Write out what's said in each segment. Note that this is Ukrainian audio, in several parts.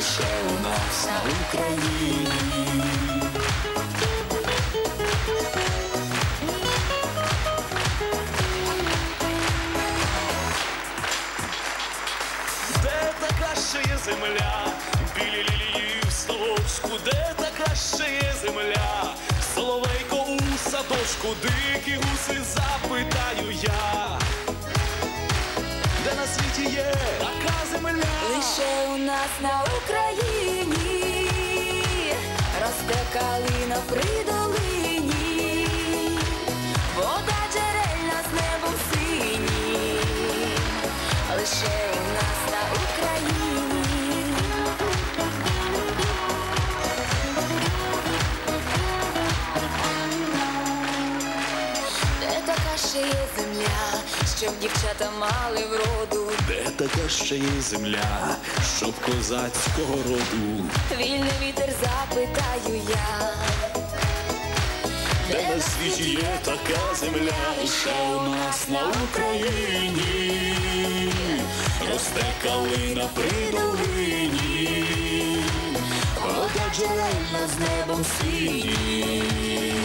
лише у нас на Україні. Де така ще є земля, білі лілії в столочку, де така ще є земля, соловейко у садочку, дикі гуси запитаю я, світі є. Така земля, лише у нас на Україні росте калина при долині, вода джерельна з небом синім, лише у нас на Україні. Де така ще є земля, щоб дівчата мали вроду, Де така ще є земля, щоб козацького роду, вільний вітер запитаю я. де на світі є така земля, лише у нас на Україні, росте калина при долині, вода джерельна з небом синім,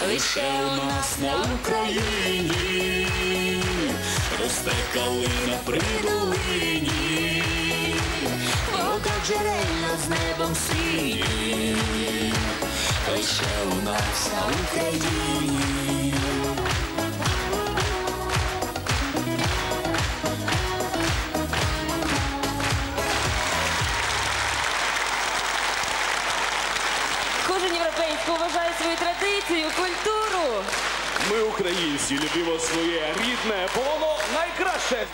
Лише у нас на Україні росте калина при долині, вода джерельна з небом синім, лише у нас на Україні. Кожен вважає свою традицію, культуру. Ми, українці, любимо своє рідне, бо воно найкраще.